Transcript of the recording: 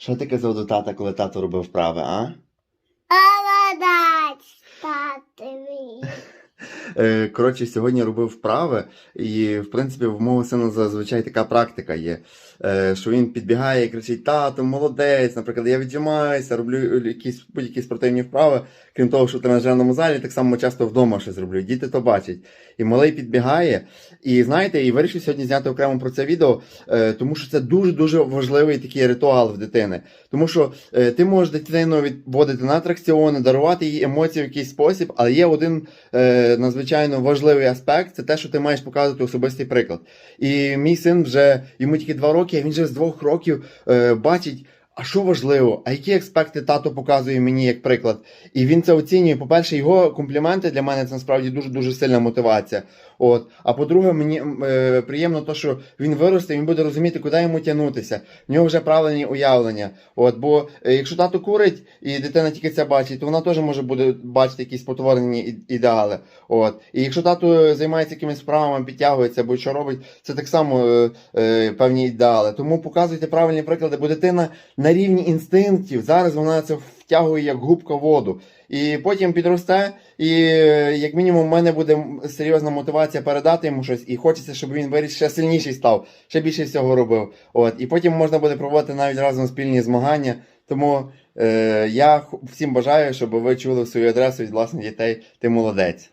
Що таке казав тата, коли тато робив вправи, а? Молодець, тати мій. Е, Коротше, сьогодні робив вправи, і в принципі в мого сина зазвичай така практика є. е, Що він підбігає і кричить: тато, молодець. Наприклад, я віджимаюся, роблю якісь будь-які спортивні вправи. Крім того, що в тренажерному залі, так само часто вдома щось роблю. Діти то бачать. І малий підбігає. І знаєте, і вирішив сьогодні зняти окремо про це відео, е, тому що це дуже дуже важливий такий ритуал в дитини. Тому що е, ти можеш дитину відводити на атракціони, дарувати їй емоції в якийсь спосіб, але є один е, надзвичайно важливий аспект це те, що ти маєш показувати особистий приклад. І мій син вже йому тільки два роки, він вже з двох років е, бачить. А що важливо, а які аспекти тато показує мені як приклад? І він це оцінює. По-перше, його компліменти для мене це насправді дуже дуже сильна мотивація. От. А по-друге, мені е, приємно то, що він виросте, він буде розуміти, куди йому тягнутися. В нього вже правильні уявлення. От, бо е, якщо тато курить і дитина тільки це бачить, то вона теж може буде бачити якісь потворені ідеали. От. І якщо тато займається якимись справами, підтягується або що робить, це так само е, е, певні ідеали. Тому показуйте правильні приклади, бо дитина на рівні інстинктів зараз вона це втягує як губка воду. І потім підросте, і як мінімум в мене буде серйозна мотивація передати йому щось, і хочеться, щоб він виріс ще сильніший став, ще більше всього робив. От. І потім можна буде проводити навіть разом спільні змагання. Тому е, я всім бажаю, щоб ви чули свою адресу від власних дітей. Ти молодець.